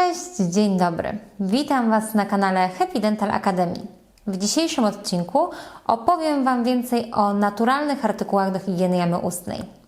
Cześć, dzień dobry. Witam Was na kanale Happy Dental Academy. W dzisiejszym odcinku opowiem Wam więcej o naturalnych artykułach do higieny jamy ustnej.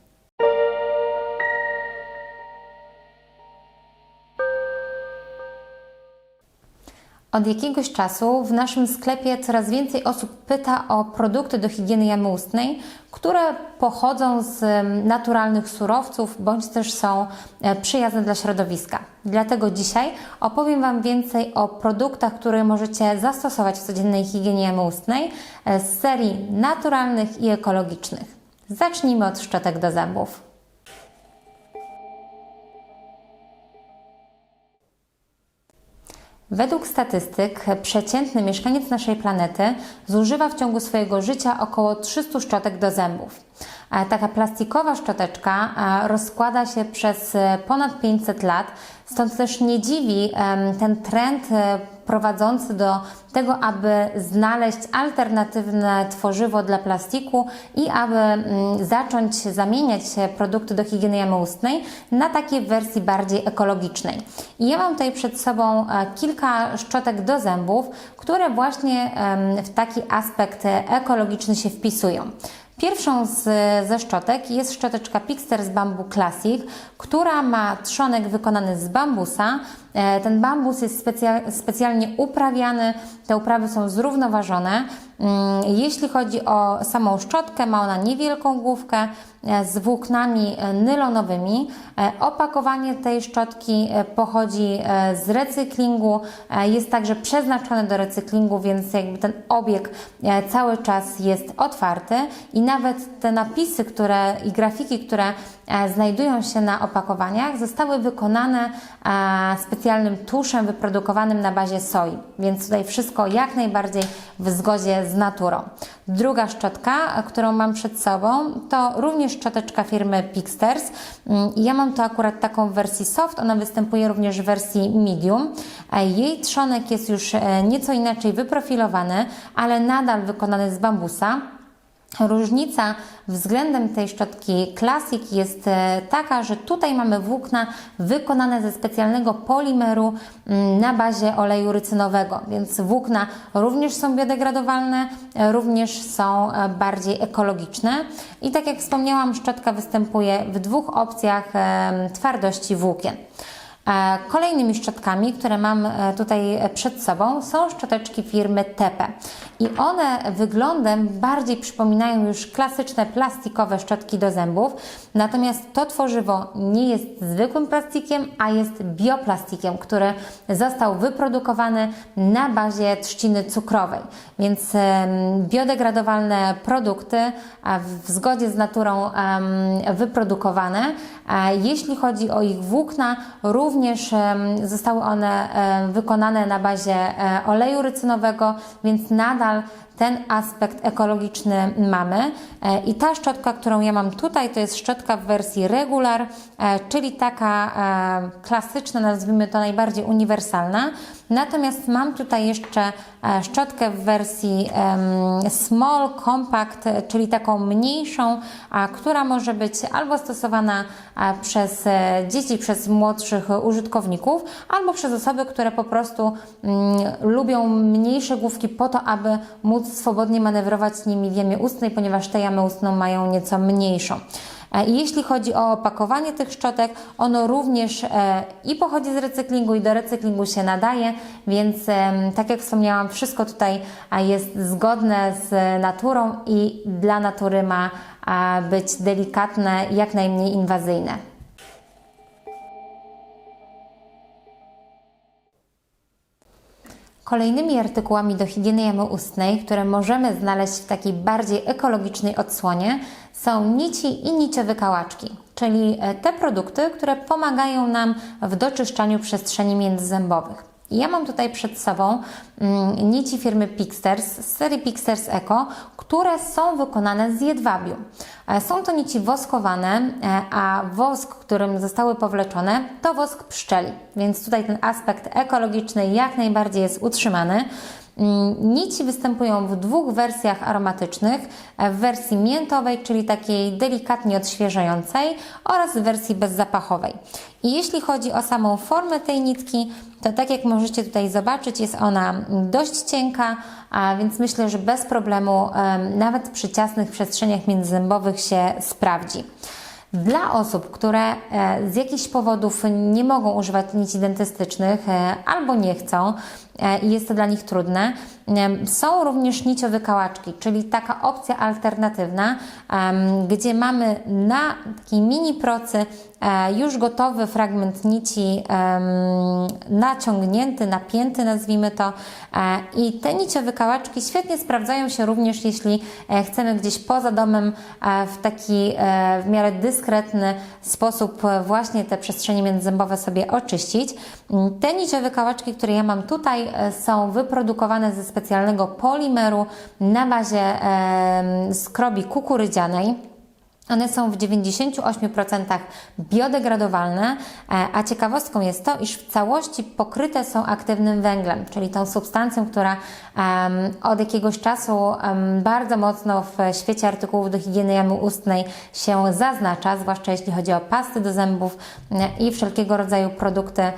Od jakiegoś czasu w naszym sklepie coraz więcej osób pyta o produkty do higieny jamy ustnej, które pochodzą z naturalnych surowców bądź też są e, przyjazne dla środowiska. Dlatego dzisiaj opowiem Wam więcej o produktach, które możecie zastosować w codziennej higienie jamy ustnej e, z serii naturalnych i ekologicznych. Zacznijmy od szczotek do zębów. Według statystyk przeciętny mieszkaniec naszej planety zużywa w ciągu swojego życia około 300 szczotek do zębów. Taka plastikowa szczoteczka rozkłada się przez e, ponad 500 lat, stąd też nie dziwi ten trend e, prowadzący do tego, aby znaleźć alternatywne tworzywo dla plastiku i aby mm, zacząć zamieniać produkty do higieny jamy ustnej na takie wersji bardziej ekologicznej. I ja mam tutaj przed sobą e, kilka szczotek do zębów, które właśnie w taki aspekt ekologiczny się wpisują. Pierwszą z, ze szczotek jest szczoteczka Pixter z Bamboo Classic, która ma trzonek wykonany z bambusa. E, Ten bambus jest specja, specjalnie uprawiany, te uprawy są zrównoważone. Mm, Jeśli chodzi o samą szczotkę, ma ona niewielką główkę e, z włóknami e, nylonowymi. Opakowanie tej szczotki pochodzi z recyklingu, jest także przeznaczone do recyklingu, więc jakby ten obieg cały czas jest otwarty i nawet te napisy, które i grafiki, które znajdują się na opakowaniach, zostały wykonane e, specjalnym tuszem wyprodukowanym na bazie soi, więc tutaj wszystko jak najbardziej w zgodzie z naturą. Druga szczotka, e, którą mam przed sobą, to również szczoteczka firmy Pixters. Mm, Ja mam to akurat taką w wersji soft, ona występuje również w wersji medium. E, Jej trzonek jest już e, nieco inaczej wyprofilowany, ale nadal wykonany z bambusa. Różnica względem tej szczotki Classic jest e, taka, że tutaj mamy włókna wykonane ze specjalnego polimeru mm, na bazie oleju rycynowego, więc włókna również są biodegradowalne, e, również są e, bardziej ekologiczne. I tak jak wspomniałam, szczotka występuje w dwóch opcjach twardości włókien. E, Kolejnymi szczotkami, które mam e, tutaj e, przed sobą, są szczoteczki firmy Tepe. I one wyglądem bardziej przypominają już klasyczne plastikowe szczotki do zębów, natomiast to tworzywo nie jest zwykłym plastikiem, a jest bioplastikiem, który został wyprodukowany na bazie trzciny cukrowej. Więc biodegradowalne produkty w zgodzie z naturą wyprodukowane. A Jeśli chodzi o ich włókna, również zostały one wykonane na bazie e, oleju rycynowego, więc nadal ten aspekt ekologiczny mamy. E, I ta szczotka, którą ja mam tutaj, to jest szczotka w wersji regular, e, czyli taka e, klasyczna, nazwijmy to najbardziej uniwersalna. Natomiast mam tutaj jeszcze szczotkę w wersji small, compact, czyli taką mniejszą, która może być albo stosowana przez dzieci, przez młodszych użytkowników, albo przez osoby, które po prostu mm, lubią mniejsze główki po to, aby móc swobodnie manewrować nimi w jamie ustnej, ponieważ te jamy ustną mają nieco mniejszą. E, jeśli chodzi o opakowanie tych szczotek, ono również e, i pochodzi z recyklingu i do recyklingu się nadaje, więc tak jak wspomniałam, wszystko tutaj jest zgodne z naturą i dla natury ma być delikatne, jak najmniej inwazyjne. Kolejnymi artykułami do higieny jamy ustnej, które możemy znaleźć w takiej bardziej ekologicznej odsłonie, są nici i niciowykałaczki, czyli e, te produkty, które pomagają nam w doczyszczaniu przestrzeni międzyzębowych. Ja mam tutaj przed sobą mm, nici firmy Pixters z serii Pixters Eco, które są wykonane z jedwabiu. E, Są to nici woskowane, e, a wosk, którym zostały powleczone, to wosk pszczeli, więc tutaj ten aspekt ekologiczny jak najbardziej jest utrzymany. Mm, Nici występują w dwóch wersjach aromatycznych, w wersji miętowej, czyli takiej delikatnie odświeżającej oraz w wersji bezzapachowej. I jeśli chodzi o samą formę tej nitki, to tak jak możecie tutaj zobaczyć, jest ona dość cienka, a więc myślę, że bez problemu em, nawet przy ciasnych przestrzeniach międzyzębowych się sprawdzi. Dla osób, które e, z jakichś powodów nie mogą używać nici dentystycznych e, albo nie chcą i jest to dla nich trudne, e, są również niciowykałaczki, czyli taka opcja alternatywna, gdzie mamy na takiej mini procy e, już gotowy fragment nici naciągnięty, napięty nazwijmy to e, i te niciowykałaczki świetnie sprawdzają się również jeśli e, chcemy gdzieś poza domem e, w taki e, w miarę dyskretny sposób e, właśnie te przestrzenie międzyzębowe sobie oczyścić. Mm, Te niciowykałaczki, które ja mam tutaj e, są wyprodukowane ze specjalnego polimeru na bazie skrobi kukurydzianej. One są w 98% biodegradowalne, e, a ciekawostką jest to, iż w całości pokryte są aktywnym węglem, czyli tą substancją, która od jakiegoś czasu bardzo mocno w świecie artykułów do higieny jamy ustnej się zaznacza, zwłaszcza jeśli chodzi o pasty do zębów e, i wszelkiego rodzaju produkty e,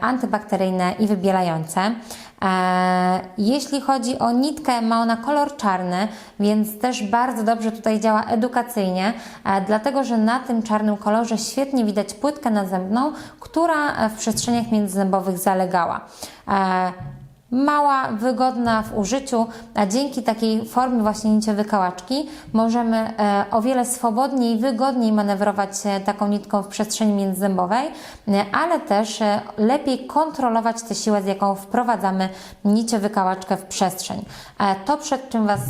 antybakteryjne i wybielające. E, Jeśli chodzi o nitkę, ma ona kolor czarny, więc też bardzo dobrze tutaj działa edukacyjnie, e, dlatego że na tym czarnym kolorze świetnie widać płytkę nazębną, która e, w przestrzeniach międzyzębowych zalegała. Mała, wygodna w użyciu, a dzięki takiej formie właśnie niciowykałaczki możemy e, o wiele swobodniej wygodniej manewrować e, taką nitką w przestrzeni międzyzębowej, e, ale też lepiej kontrolować tę siłę, z jaką wprowadzamy niciowykałaczkę w przestrzeń. To, przed czym Was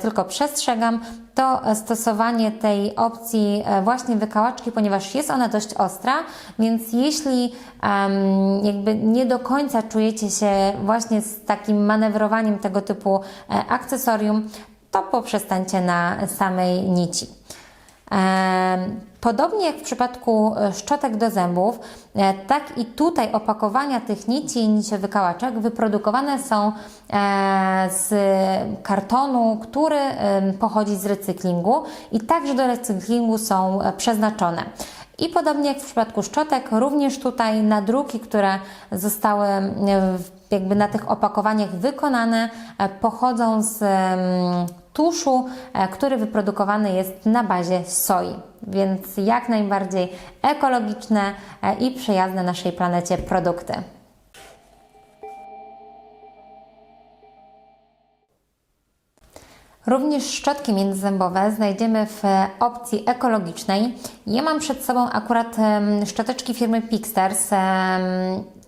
tylko przestrzegam, to stosowanie tej opcji e, właśnie wykałaczki, ponieważ jest ona dość ostra, więc jeśli em, jakby nie do końca czujecie się właśnie z takim manewrowaniem tego typu e, akcesorium, to poprzestańcie na samej nici. Podobnie jak w przypadku e, szczotek do zębów, e, tak i tutaj opakowania tych nici i niciowykałaczek wyprodukowane są e, z kartonu, który pochodzi z recyklingu i także do recyklingu są przeznaczone. I podobnie jak w przypadku szczotek, również tutaj nadruki, które zostały jakby na tych opakowaniach wykonane, pochodzą z tuszu, e, który wyprodukowany jest na bazie soi. Więc jak najbardziej ekologiczne e, i przyjazne naszej planecie produkty. Również szczotki międzyzębowe znajdziemy w opcji ekologicznej. Ja mam przed sobą akurat szczoteczki firmy Pixters.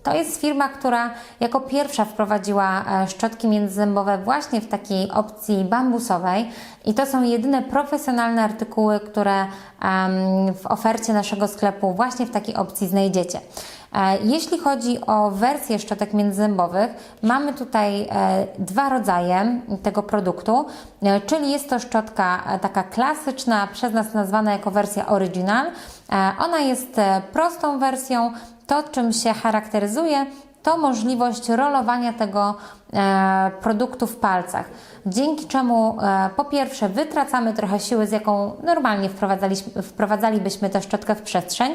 To jest firma, która jako pierwsza wprowadziła e, szczotki międzyzębowe właśnie w takiej opcji bambusowej i to są jedyne profesjonalne artykuły, które w ofercie naszego sklepu właśnie w takiej opcji znajdziecie. E, Jeśli chodzi o wersję szczotek międzyzębowych, mamy tutaj e, dwa rodzaje tego produktu, czyli jest to szczotka taka klasyczna, przez nas nazwana jako wersja original. Ona jest prostą wersją. To, czym się charakteryzuje, to możliwość rolowania tego e, produktu w palcach. Dzięki czemu e, po pierwsze wytracamy trochę siły, z jaką normalnie wprowadzalibyśmy tę szczotkę w przestrzeń,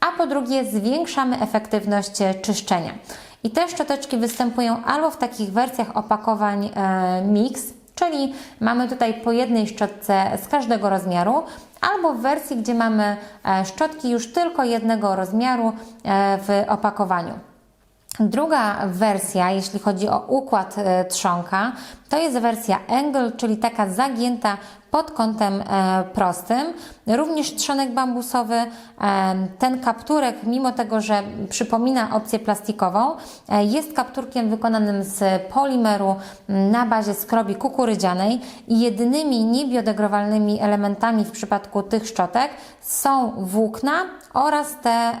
a po drugie zwiększamy efektywność e, czyszczenia. I te szczoteczki występują albo w takich wersjach opakowań mix, czyli mamy tutaj po jednej szczotce z każdego rozmiaru, albo w wersji, gdzie mamy e, szczotki już tylko jednego rozmiaru e, w opakowaniu. Druga wersja, jeśli chodzi o układ e, trzonka, to jest wersja angle, czyli taka zagięta pod kątem e, prostym. Również trzonek bambusowy. E, ten kapturek, mimo tego, że przypomina opcję plastikową, e, jest kapturkiem wykonanym z polimeru na bazie skrobi kukurydzianej i jedynymi niebiodegradowalnymi elementami w przypadku tych szczotek są włókna oraz te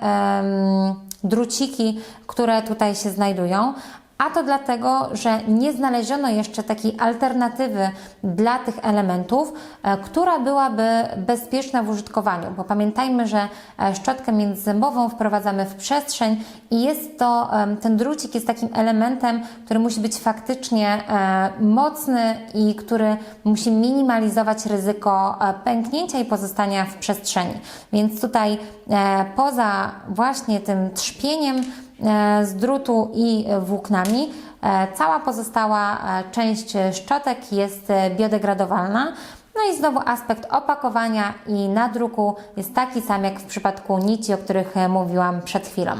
druciki, które tutaj się znajdują. A to dlatego, że nie znaleziono jeszcze takiej alternatywy dla tych elementów, e, która byłaby bezpieczna w użytkowaniu, bo pamiętajmy, że e, szczotkę międzyzębową wprowadzamy w przestrzeń i jest to, ten drucik jest takim elementem, który musi być faktycznie e, mocny i który musi minimalizować ryzyko pęknięcia i pozostania w przestrzeni. Więc tutaj poza właśnie tym trzpieniem z drutu i włóknami, e, cała pozostała e, część szczotek jest e, biodegradowalna. No i znowu aspekt opakowania i nadruku jest taki sam jak w przypadku nici, o których e, mówiłam przed chwilą.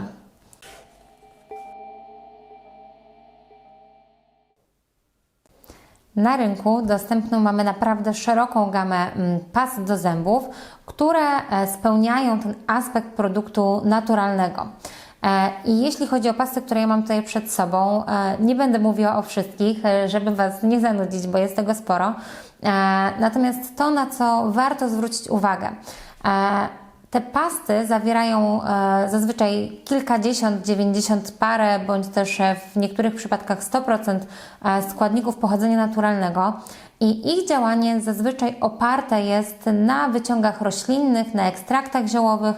Na rynku dostępną mamy naprawdę szeroką gamę mm, pas do zębów, które e, spełniają ten aspekt produktu naturalnego. E, I jeśli chodzi o pasty, które ja mam tutaj przed sobą, e, nie będę mówiła o wszystkich, e, żeby Was nie zanudzić, bo jest tego sporo. Natomiast to, na co warto zwrócić uwagę, te pasty zawierają zazwyczaj kilkadziesiąt, dziewięćdziesiąt parę, bądź też w niektórych przypadkach 100% e, składników pochodzenia naturalnego. I ich działanie zazwyczaj oparte jest na wyciągach roślinnych, na ekstraktach ziołowych,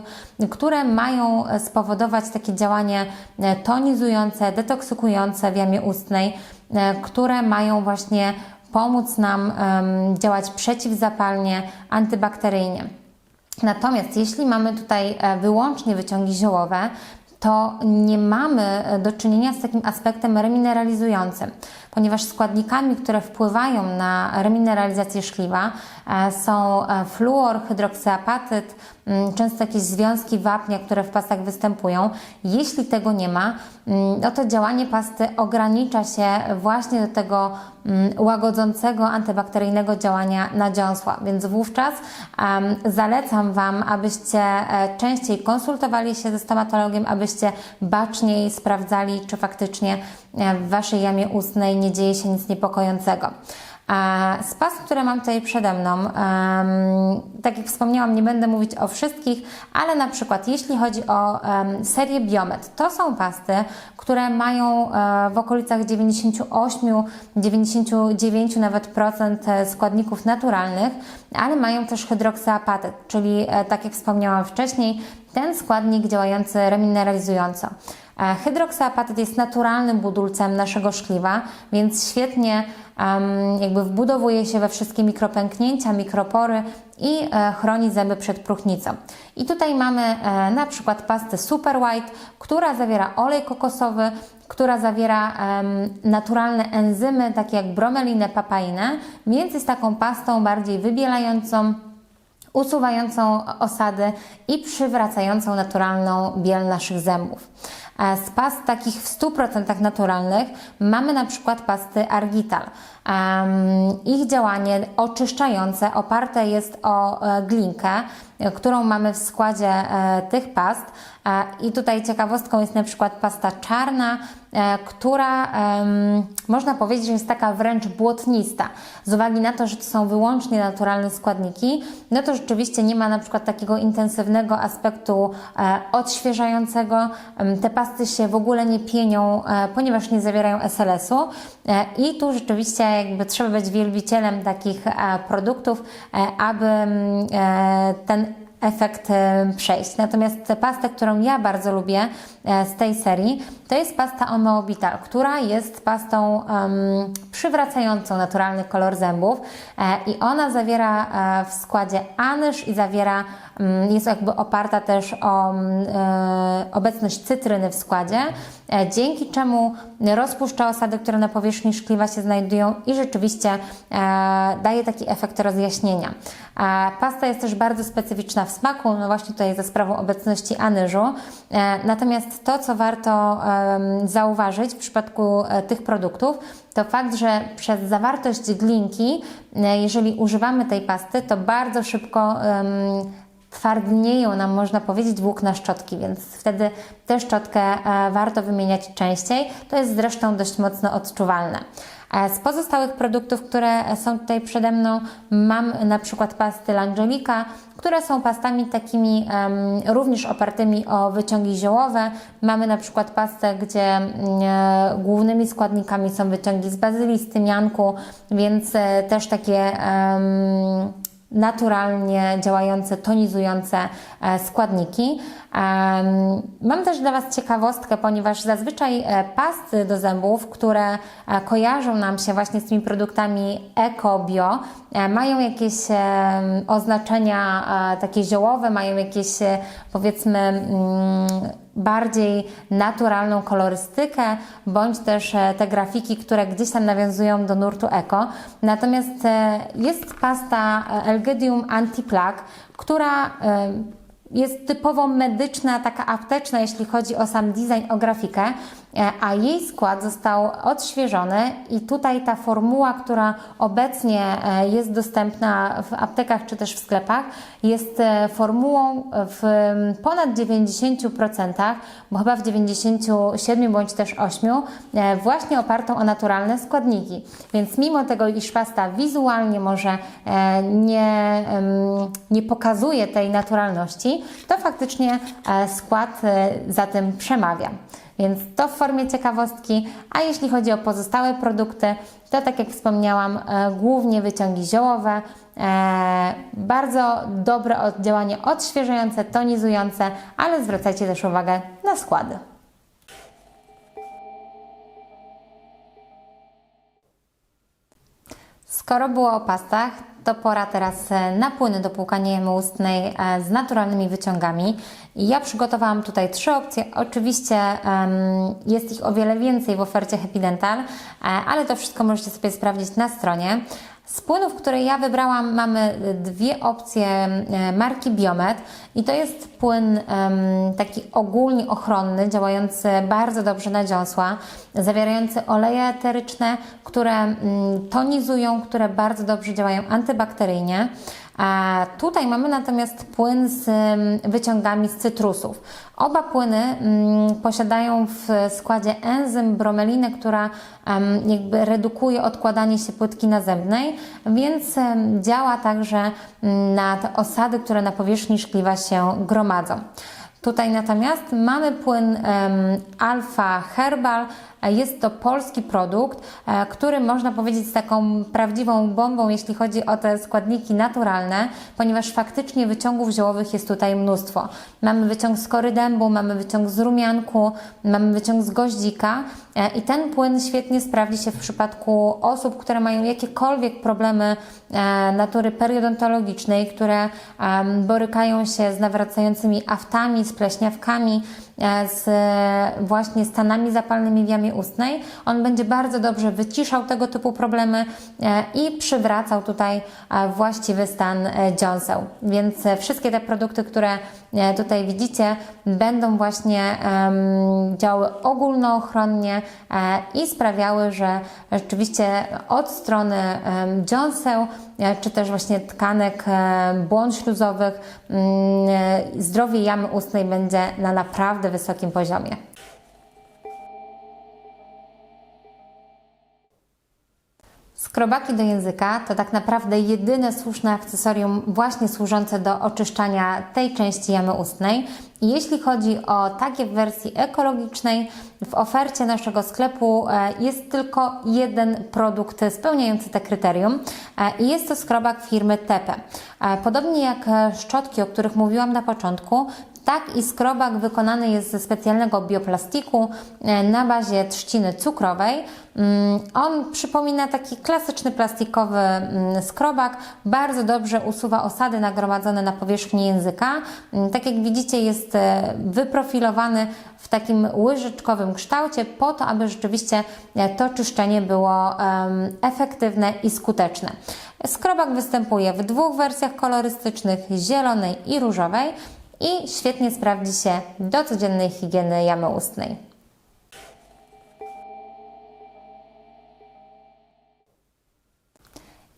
które mają spowodować takie działanie e, tonizujące, detoksykujące w jamie ustnej, e, które mają właśnie pomóc nam działać przeciwzapalnie, antybakteryjnie. Natomiast jeśli mamy tutaj e, wyłącznie wyciągi ziołowe, to nie mamy do czynienia z takim aspektem remineralizującym, ponieważ składnikami, które wpływają na remineralizację szkliwa e, są e, fluor, hydroksyapatyt, mm, często jakieś związki wapnia, które w pastach występują. Jeśli tego nie ma, mm, no to działanie pasty ogranicza się właśnie do tego mm, łagodzącego, antybakteryjnego działania na dziąsła. Więc wówczas zalecam Wam, abyście e, częściej konsultowali się ze stomatologiem, abyście baczniej sprawdzali, czy faktycznie w Waszej jamie ustnej nie dzieje się nic niepokojącego. Z pas, które mam tutaj przede mną, tak jak wspomniałam, nie będę mówić o wszystkich, ale na przykład jeśli chodzi o serię Biomet, to są pasty, które mają e, w okolicach 98, 99 nawet procent e, składników naturalnych, ale mają też hydroksyapatyt, czyli e, tak jak wspomniałam wcześniej, ten składnik działający remineralizująco. E, Hydroksyapatyt jest naturalnym budulcem naszego szkliwa, więc świetnie jakby wbudowuje się we wszystkie mikropęknięcia, mikropory i e, chroni zęby przed próchnicą. I tutaj mamy e, na przykład pastę Super White, która zawiera olej kokosowy, która zawiera naturalne enzymy, takie jak bromelinę, papainę, więc jest taką pastą bardziej wybielającą, usuwającą osady i przywracającą naturalną biel naszych zębów. E, Z past takich w 100% naturalnych mamy na przykład pasty Argital. Ich działanie oczyszczające oparte jest o e, glinkę, którą mamy w składzie e, tych past. E, I tutaj ciekawostką jest na przykład pasta czarna, e, która można powiedzieć, że jest taka wręcz błotnista. Z uwagi na to, że to są wyłącznie naturalne składniki, no to rzeczywiście nie ma na przykład takiego intensywnego aspektu odświeżającego. Te pasty się w ogóle nie pienią, ponieważ nie zawierają SLS-u. I tu rzeczywiście jakby trzeba być wielbicielem takich produktów, aby mm, ten efekt przejść. Natomiast tę pastę, którą ja bardzo lubię e, z tej serii, to jest pasta Omeobital, która jest pastą em, przywracającą naturalny kolor zębów e, i ona zawiera e, w składzie anyż i zawiera, mm, jest jakby oparta też o mm, obecność cytryny w składzie, dzięki czemu rozpuszcza osady, które na powierzchni szkliwa się znajdują i rzeczywiście daje taki efekt rozjaśnienia. Pasta jest też bardzo specyficzna w smaku, no właśnie tutaj za sprawą obecności anyżu. E, Natomiast to, co warto zauważyć w przypadku e, tych produktów, to fakt, że przez zawartość glinki, e, jeżeli używamy tej pasty, to bardzo szybko twardnieją nam, można powiedzieć, włókna szczotki, więc wtedy tę szczotkę warto wymieniać częściej. To jest zresztą dość mocno odczuwalne. Z pozostałych produktów, które są tutaj przede mną, mam na przykład pasty L'Angelica, które są pastami takimi em, również opartymi o wyciągi ziołowe. Mamy na przykład pastę, gdzie e, głównymi składnikami są wyciągi z bazylii, z tymianku, więc e, też takie em, naturalnie działające, tonizujące e, składniki. Mam też dla Was ciekawostkę, ponieważ zazwyczaj e, pasty do zębów, które e, kojarzą nam się właśnie z tymi produktami eko, bio, e, mają jakieś oznaczenia takie ziołowe, mają jakieś powiedzmy mm, bardziej naturalną kolorystykę, bądź też te grafiki, które gdzieś tam nawiązują do nurtu eko. Natomiast jest pasta Elgidium Anti-Plaque, która jest typowo medyczna, taka apteczna, jeśli chodzi o sam design, o grafikę, a jej skład został odświeżony i tutaj ta formuła, która obecnie e, jest dostępna w aptekach czy też w sklepach, jest e, formułą w ponad 90%, bo chyba w 97 bądź też 8, e, właśnie opartą o naturalne składniki. Więc mimo tego, iż pasta wizualnie może e, nie, nie pokazuje tej naturalności, to faktycznie e, skład e, za tym przemawia. Więc to w formie ciekawostki, a jeśli chodzi o pozostałe produkty, to tak jak wspomniałam, e, głównie wyciągi ziołowe, e, bardzo dobre oddziałanie odświeżające, tonizujące, ale zwracajcie też uwagę na składy. Skoro było o pastach, to pora teraz e, na płyny do płukania jamy ustnej e, z naturalnymi wyciągami. Ja przygotowałam tutaj trzy opcje. Oczywiście jest ich o wiele więcej w ofercie Happy Dental, e, ale to wszystko możecie sobie sprawdzić na stronie. Z płynów, które ja wybrałam, mamy dwie opcje e, marki Biomet i to jest płyn taki ogólnie ochronny, działający bardzo dobrze na dziąsła, zawierający oleje eteryczne, które mm, tonizują, które bardzo dobrze działają antybakteryjnie. Tutaj mamy natomiast płyn z mm, wyciągami z cytrusów. Oba płyny mm, posiadają w składzie enzym bromelinę, która jakby redukuje odkładanie się płytki nazębnej, więc działa także mm, na te osady, które na powierzchni szkliwa się gromadzą. Tutaj natomiast mamy płyn em, Alpha Herbal. E, Jest to polski produkt, e, który można powiedzieć z taką prawdziwą bombą, jeśli chodzi o te składniki naturalne, ponieważ faktycznie wyciągów ziołowych jest tutaj mnóstwo. Mamy wyciąg z kory dębu, mamy wyciąg z rumianku, mamy wyciąg z goździka e, i ten płyn świetnie sprawdzi się w przypadku osób, które mają jakiekolwiek problemy natury periodontologicznej, które borykają się z nawracającymi aftami, z pleśniawkami, e, z e, właśnie stanami zapalnymi w jamie ustnej. On będzie bardzo dobrze wyciszał tego typu problemy e, i przywracał tutaj e, właściwy stan e, dziąseł. Więc e, wszystkie te produkty, które e, tutaj widzicie, będą właśnie działały ogólnoochronnie e, i sprawiały, że rzeczywiście od strony dziąseł, e, czy też właśnie tkanek e, błon śluzowych, mm, e, zdrowie jamy ustnej będzie na naprawdę wysokim poziomie. Skrobaki do języka to tak naprawdę jedyne słuszne akcesorium właśnie służące do oczyszczania tej części jamy ustnej. I jeśli chodzi o takie w wersji ekologicznej, w ofercie naszego sklepu e, jest tylko jeden produkt spełniający te kryterium e, i jest to skrobak firmy Tepe. E, Podobnie jak szczotki, o których mówiłam na początku, tak i skrobak wykonany jest ze specjalnego bioplastiku e, na bazie trzciny cukrowej. Mm, On przypomina taki klasyczny plastikowy mm, skrobak, bardzo dobrze usuwa osady nagromadzone na powierzchni języka. Mm, Tak jak widzicie jest e, wyprofilowany w takim łyżeczkowym kształcie po to, aby rzeczywiście e, to czyszczenie było efektywne i skuteczne. Skrobak występuje w dwóch wersjach kolorystycznych, zielonej i różowej i świetnie sprawdzi się do codziennej higieny jamy ustnej.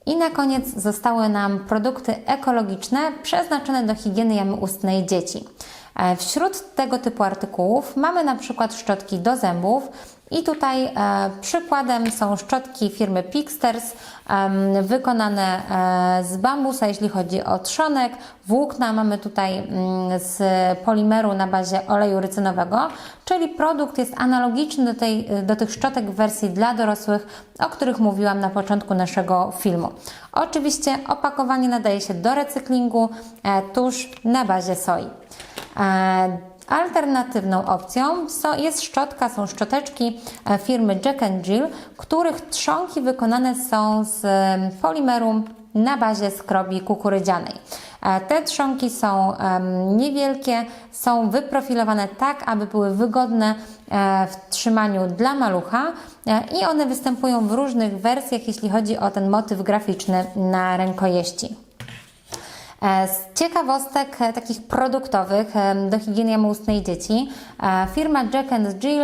I na koniec zostały nam produkty ekologiczne przeznaczone do higieny jamy ustnej dzieci. E, Wśród tego typu artykułów mamy na przykład szczotki do zębów i tutaj e, przykładem są szczotki firmy Pixters wykonane e, z bambusa, jeśli chodzi o trzonek. Włókna mamy tutaj mm, z polimeru na bazie oleju rycynowego, czyli produkt jest analogiczny do, tej, do tych szczotek w wersji dla dorosłych, o których mówiłam na początku naszego filmu. Oczywiście opakowanie nadaje się do recyklingu e, tuż na bazie soi. Alternatywną opcją jest szczotka, są szczoteczki e, firmy Jack and Jill, których trzonki wykonane są z polimeru na bazie skrobi kukurydzianej. E, Te trzonki są niewielkie, są wyprofilowane tak, aby były wygodne e, w trzymaniu dla malucha i one występują w różnych wersjach, jeśli chodzi o ten motyw graficzny na rękojeści. E, Z ciekawostek e, takich produktowych em, do higieny ustnej dzieci, e, firma Jack and Jill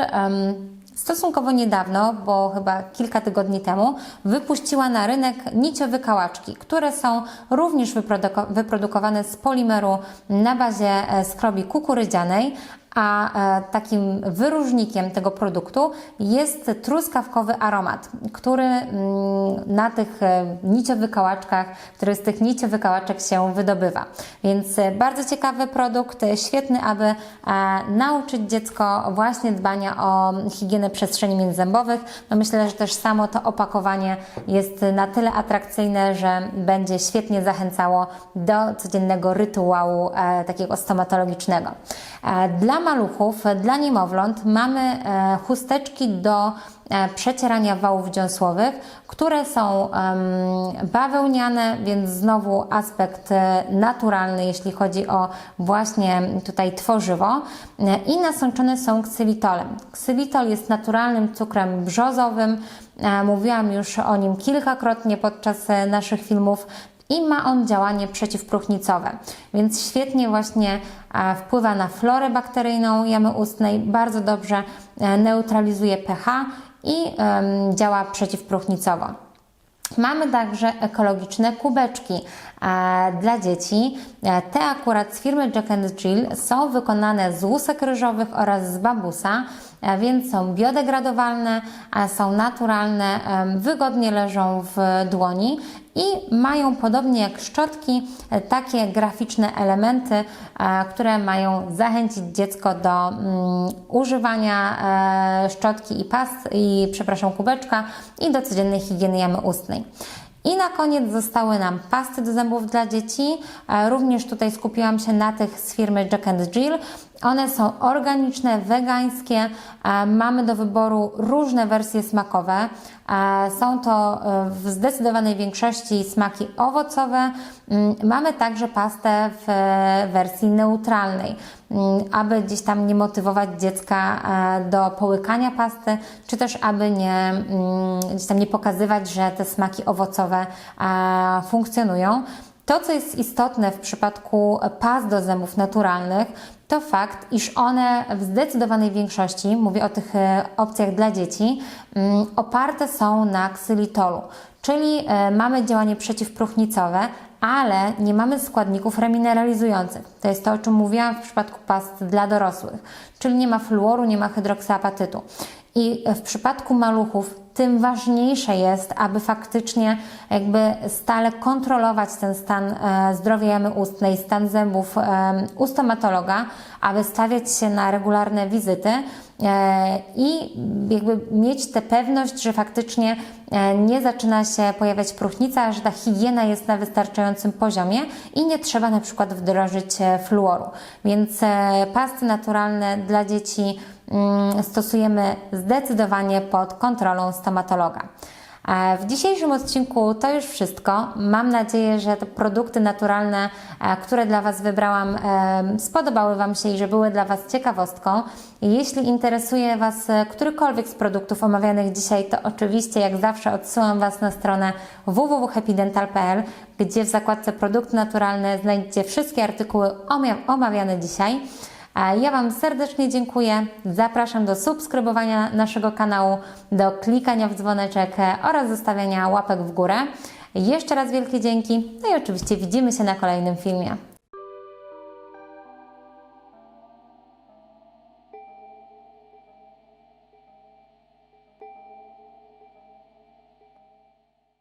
stosunkowo niedawno, bo chyba kilka tygodni temu, wypuściła na rynek niciowykałaczki, które są również wyproduko- wyprodukowane z polimeru na bazie e, skrobi kukurydzianej, a e, takim wyróżnikiem tego produktu jest truskawkowy aromat, który mm, na tych e, niciowykałaczkach, który z tych niciowykałaczek się wydobywa. Więc e, bardzo ciekawy produkt, świetny, aby nauczyć dziecko właśnie dbania o higienę przestrzeni międzyzębowych. No myślę, że też samo to opakowanie jest na tyle atrakcyjne, że będzie świetnie zachęcało do codziennego rytuału takiego stomatologicznego. Dla maluchów, dla niemowląt mamy e, chusteczki do e, przecierania wałów dziąsłowych, które są bawełniane, więc znowu aspekt e, naturalny, jeśli chodzi o właśnie tutaj tworzywo. I nasączone są ksylitolem. Ksylitol jest naturalnym cukrem brzozowym, mówiłam już o nim kilkakrotnie podczas naszych filmów i ma on działanie przeciwpróchnicowe, więc świetnie właśnie e, wpływa na florę bakteryjną jamy ustnej, bardzo dobrze e, neutralizuje pH i działa przeciwpróchnicowo. Mamy także ekologiczne kubeczki e, dla dzieci. Te akurat z firmy Jack Jill są wykonane z łusek ryżowych oraz z bambusa, e, więc są biodegradowalne, e, są naturalne, em, wygodnie leżą w dłoni i mają podobnie jak szczotki e, takie graficzne elementy, e, które mają zachęcić dziecko do mm, używania e, szczotki i pas i przepraszam kubeczka i do codziennej higieny jamy ustnej. I na koniec zostały nam pasty do zębów dla dzieci. E, Również tutaj skupiłam się na tych z firmy Jack Jill. One są organiczne, wegańskie. E, Mamy do wyboru różne wersje smakowe. E, Są to e, w zdecydowanej większości smaki owocowe. Mm, Mamy także pastę w wersji neutralnej, mm, aby gdzieś tam nie motywować dziecka do połykania pasty, czy też aby nie, mm, gdzieś tam nie pokazywać, że te smaki owocowe funkcjonują. To, co jest istotne w przypadku pas do zębów naturalnych, to fakt, iż one w zdecydowanej większości, mówię o tych e, opcjach dla dzieci, mm, oparte są na ksylitolu, czyli e, mamy działanie przeciwpróchnicowe, ale nie mamy składników remineralizujących. To jest to, o czym mówiłam w przypadku past dla dorosłych, czyli nie ma fluoru, nie ma hydroksyapatytu. I w przypadku maluchów tym ważniejsze jest, aby faktycznie jakby stale kontrolować ten stan e, zdrowia jamy ustnej, stan zębów e, u stomatologa, aby stawiać się na regularne wizyty e, i jakby mieć tę pewność, że faktycznie nie zaczyna się pojawiać próchnica, że ta higiena jest na wystarczającym poziomie i nie trzeba na przykład wdrożyć fluoru. Więc pasty naturalne dla dzieci stosujemy zdecydowanie pod kontrolą stomatologa. E, W dzisiejszym odcinku to już wszystko. Mam nadzieję, że te produkty naturalne, e, które dla Was wybrałam, e, spodobały Wam się i że były dla Was ciekawostką. Jeśli interesuje Was którykolwiek z produktów omawianych dzisiaj, to oczywiście, jak zawsze, odsyłam Was na stronę www.happydental.pl, gdzie w zakładce produkty naturalne znajdziecie wszystkie artykuły omawiane dzisiaj. Ja Wam serdecznie dziękuję. Zapraszam do subskrybowania naszego kanału, do klikania w dzwoneczek oraz zostawiania łapek w górę. Jeszcze raz wielkie dzięki, no i oczywiście widzimy się na kolejnym filmie.